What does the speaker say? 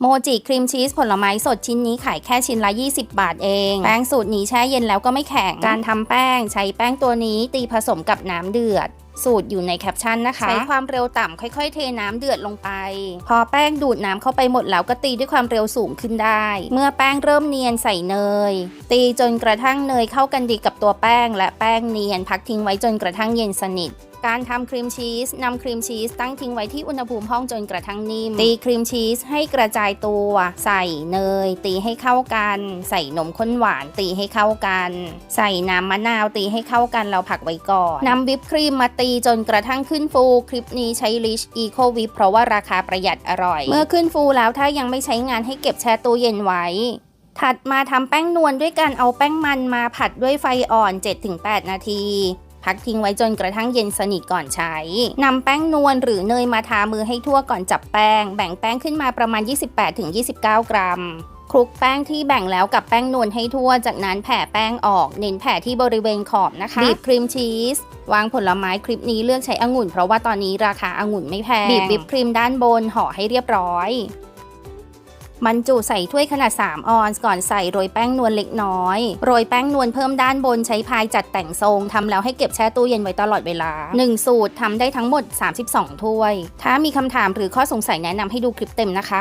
โมจิครีมชีสผลไม้สดชิ้นนี้ขายแค่ชิ้นละ 20 บาทเอง แป้งสูตรนี้แช่เย็นแล้วก็ไม่แข็ง การทำแป้งใช้แป้งตัวนี้ตีผสมกับน้ำเดือด สูตรอยู่ในแคปชั่นนะคะ ใช้ความเร็วต่ำค่อยๆ เทน้ำเดือดลงไป พอแป้งดูดน้ำเข้าไปหมดแล้วก็ตีด้วยความเร็วสูงขึ้นได้ เมื่อแป้งเริ่มเนียนใส่เนย ตีจนกระทั่งเนยเข้ากันดีกับตัวแป้ง และแป้งเนียน พักทิ้งไว้จนกระทั่งเย็นสนิทการทำครีมชีสนำครีมชีสตั้งทิ้งไว้ที่อุณหภูมิห้องจนกระทั่งนิ่ม ตีครีมชีสให้กระจายตัว ใส่เนย ตีให้เข้ากัน ใส่นมข้นหวาน ตีให้เข้ากัน ใส่น้ำมะนาวตีให้เข้ากันเราผักไว้ก่อนนำวิปครีมมาตีจนกระทั่งขึ้นฟูคลิปนี้ใช้ลิชอีโควิปเพราะว่าราคาประหยัดอร่อย เมื่อขึ้นฟูแล้วถ้ายังไม่ใช้งานให้เก็บแช่ตู้เย็นไว้ ถัดมาทำแป้งนวลด้วยการเอาแป้งมันมาผัดด้วยไฟอ่อน 7-8 นาทีพักทิ้งไว้จนกระทั่งเย็นสนิทก่อนใช้ นำแป้งนวลหรือเนยมาทามือให้ทั่วก่อนจับแป้ง แบ่งแป้งขึ้นมาประมาณ 28-29 กรัม คลุกแป้งที่แบ่งแล้วกับแป้งนวลให้ทั่ว จากนั้นแผ่แป้งออกเน้นแผ่ที่บริเวณขอบนะคะ บีบครีมชีส วางผลไม้คลิปนี้เลือกใช้องุ่นเพราะว่าตอนนี้ราคาองุ่นไม่แพง บีบวิปครีมด้านบนห่อให้เรียบร้อยบรรจุใส่ถ้วยขนาด 3 ออนซ์ก่อนใส่โรยแป้งนวลเล็กน้อย โรยแป้งนวลเพิ่มด้านบนใช้พายจัดแต่งทรงทำแล้วให้เก็บแช่ตู้เย็นไว้ตลอดเวลา 1 สูตรทำได้ทั้งหมด 32 ถ้วย ถ้ามีคำถามหรือข้อสงสัยแนะนำให้ดูคลิปเต็มนะคะ